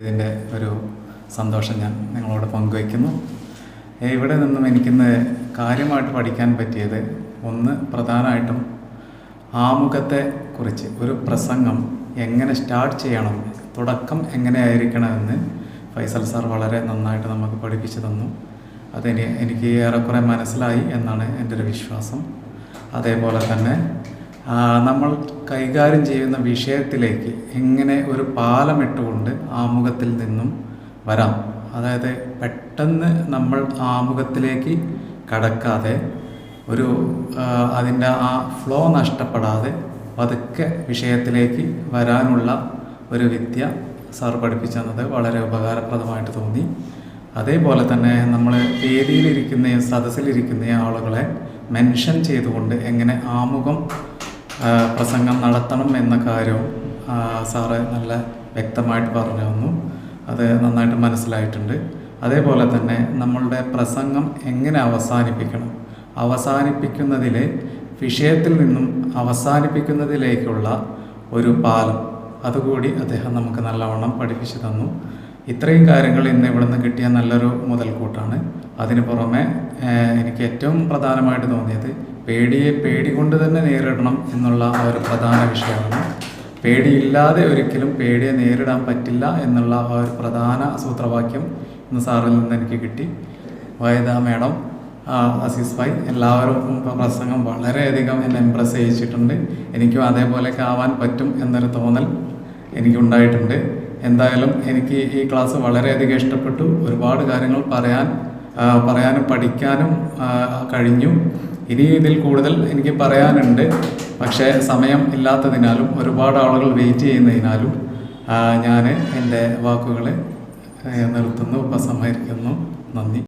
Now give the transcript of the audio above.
ഇതിന്റെ ഒരു സന്തോഷം ഞാൻ നിങ്ങളോട് പങ്കുവയ്ക്കുന്നു. ഇവിടെ നിന്നും എനിക്കിന്ന് കാര്യമായിട്ട് പഠിക്കാൻ പറ്റിയത് ഒന്ന് പ്രധാനമായിട്ടും ആമുഖത്തെ കുറിച്ച് ഒരു പ്രസംഗം എങ്ങനെ സ്റ്റാർട്ട് ചെയ്യണം തുടക്കം എങ്ങനെയായിരിക്കണമെന്ന് ഫൈസൽ സാർ വളരെ നന്നായിട്ട് നമുക്ക് പഠിപ്പിച്ചു തന്നു. അതിന് എനിക്ക് ഏറെക്കുറെ മനസ്സിലായി എന്നാണ് എന്റെ ഒരു വിശ്വാസം. അതേപോലെ തന്നെ നമ്മൾ കൈകാര്യം ചെയ്യുന്ന വിഷയത്തിലേക്ക് എങ്ങനെ ഒരു പാലമിട്ടുകൊണ്ട് ആമുഖത്തിൽ നിന്നും വരാം. അതായത് പെട്ടെന്ന് നമ്മൾ ആമുഖത്തിലേക്ക് കടക്കാതെ ഒരു അതിന്റെ ആ ഫ്ലോ നഷ്ടപ്പെടാതെ പതുക്കെ വിഷയത്തിലേക്ക് വരാനുള്ള ഒരു വിദ്യ സാർ പഠിപ്പിച്ചു തന്നത് വളരെ ഉപകാരപ്രദമായിട്ട് തോന്നി. അതേപോലെ തന്നെ നമ്മൾ വേദിയിലിരിക്കുന്ന സദസ്സിലിരിക്കുന്ന ആളുകളെ മെൻഷൻ ചെയ്തുകൊണ്ട് എങ്ങനെ ആമുഖം പ്രസംഗം നടത്തണം എന്ന കാര്യവും സാറ് നല്ല വ്യക്തമായിട്ട് പറഞ്ഞു തന്നു. അത് നന്നായിട്ട് മനസ്സിലായിട്ടുണ്ട്. അതേപോലെ തന്നെ നമ്മളുടെ പ്രസംഗം എങ്ങനെ അവസാനിപ്പിക്കണം? അവസാനിപ്പിക്കുന്നതിലെ വിഷയത്തിൽ നിന്നും അവസാനിപ്പിക്കുന്നതിലേക്കുള്ള ഒരു പാലം. അതുകൂടി അദ്ദേഹം നമുക്ക് നല്ലവണ്ണം പഠിപ്പിച്ചു തന്നു. ഇത്രയും കാര്യങ്ങൾ ഇന്ന് ഇവിടുന്ന് കിട്ടിയ നല്ലൊരു മുതൽക്കൂട്ടാണ്. അതിന് പുറമെ എനിക്ക് ഏറ്റവും പ്രധാനമായിട്ട് തോന്നിയത് പേടിയെ പേടി കൊണ്ട് തന്നെ നേരിടണം എന്നുള്ള ഒരു പ്രധാന വിഷയമാണ്. പേടിയില്ലാതെ ഒരിക്കലും പേടിയെ നേരിടാൻ പറ്റില്ല എന്നുള്ള ആ ഒരു പ്രധാന സൂത്രവാക്യം ഇന്ന് സാറിൽ നിന്ന് എനിക്ക് കിട്ടി. വൈദ മേഡം അസീസ് ഭായ് എല്ലാവരും പ്രസംഗം വളരെയധികം എന്നെ ഇമ്പ്രസ് ചെയ്യിച്ചിട്ടുണ്ട്. എനിക്കും അതേപോലെയൊക്കെ ആവാൻ പറ്റും എന്നൊരു തോന്നൽ എനിക്കുണ്ടായിട്ടുണ്ട്. എന്തായാലും എനിക്ക് ഈ ക്ലാസ് വളരെയധികം ഇഷ്ടപ്പെട്ടു. ഒരുപാട് കാര്യങ്ങൾ പറയാൻ പറയാനും പഠിക്കാനും കഴിഞ്ഞു. ഇനി ഇതിൽ കൂടുതൽ എനിക്ക് പറയാനുണ്ട്. പക്ഷേ സമയം ഇല്ലാത്തതിനാലും ഒരുപാട് ആളുകൾ വെയിറ്റ് ചെയ്യുന്നതിനാലും ഞാൻ എന്റെ വാക്കുകളെ നിർത്തുന്നു ഉപസംഹരിക്കുന്നു. നന്ദി.